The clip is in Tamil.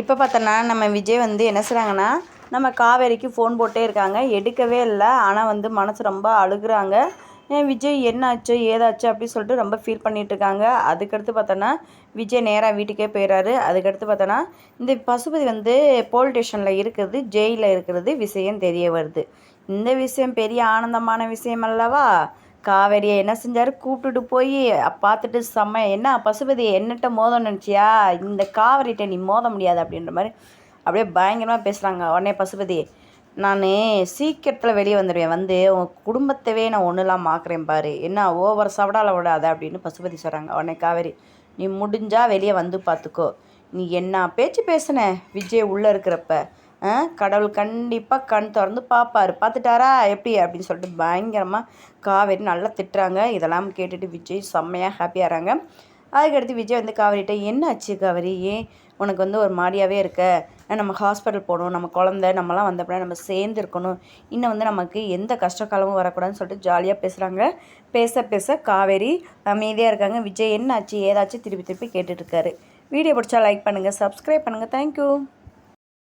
இப்போ பார்த்தோன்னா நம்ம விஜய் வந்து என்ன செய்கிறாங்கன்னா நம்ம காவேரிக்கு ஃபோன் போட்டே இருக்காங்க. எடுக்கவே இல்லை. ஆனால் வந்து மனசு ரொம்ப அழுகுறாங்க. ஏன் விஜய் என்னாச்சு ஏதாச்சு அப்படி சொல்லிட்டு ரொம்ப ஃபீல் பண்ணிகிட்ருக்காங்க அதுக்கடுத்து பார்த்தோன்னா விஜய் நேராக வீட்டுக்கே போயிடுறாரு அதுக்கடுத்து பார்த்தோன்னா இந்த பசுபதி வந்து போலீஸ் ஸ்டேஷனில் இருக்கிறது ஜெயிலில் இருக்கிறது விஷயம் தெரிய வருது. இந்த விஷயம் பெரிய ஆனந்தமான விஷயம் அல்லவா? காவேரியை என்ன செஞ்சார்? கூப்பிட்டுட்டு போய் பார்த்துட்டு செம்ம என்ன பசுபதி என்னட்ட மோதம் நினச்சியா? இந்த காவேரிட்ட நீ மோத முடியாது அப்படின்ற மாதிரி அப்படியே பயங்கரமாக பேசுகிறாங்க உடனே பசுபதி நான் சீக்கிரத்தில் வெளியே வந்துடுவேன் வந்து உன் குடும்பத்தவே நான் ஒன்றுலாம் மாக்குறேன் பாரு. என்ன ஓவர் சவடால விடாத அப்படின்னு பசுபதி சொல்கிறாங்க உடனே காவேரி நீ முடிஞ்சால் வெளியே வந்து பார்த்துக்கோ. நீ என்ன பேச்சு பேசுன? விஜய் உள்ளே இருக்கிறப்ப கடவுள் கண்டிப்பாக கண் திறந்து பார்ப்பாரு பார்த்துட்டாரா? எப்படி? அப்படின்னு சொல்லிட்டு பயங்கரமாக காவேரி நல்லா திட்டுறாங்க. இதெல்லாம் கேட்டுட்டு விஜய் செம்மையாக ஹாப்பியாகிறாங்க அதுக்கடுத்து விஜய் வந்து காவேரிட்ட என்ன ஆச்சு காவேரி? ஏன் உனக்கு வந்து ஒரு மாதிரியாகவே இருக்க? நம்ம ஹாஸ்பிட்டல் போகணும். நம்ம குழந்த நம்மலாம் வந்தப்பட நம்ம சேர்ந்து இருக்கணும். இன்னும் வந்து நமக்கு எந்த கஷ்டக்காலமும் வரக்கூடாதுன்னு சொல்லிட்டு ஜாலியாக பேசுகிறாங்க பேச பேச காவேரி அமைதியாக இருக்காங்க. விஜய் என்னாச்சு? ஏதாச்சும் திருப்பி திருப்பி கேட்டுட்ருக்காரு வீடியோ பிடிச்சா லைக் பண்ணுங்கள் சப்ஸ்கிரைப் பண்ணுங்கள் தேங்க்யூ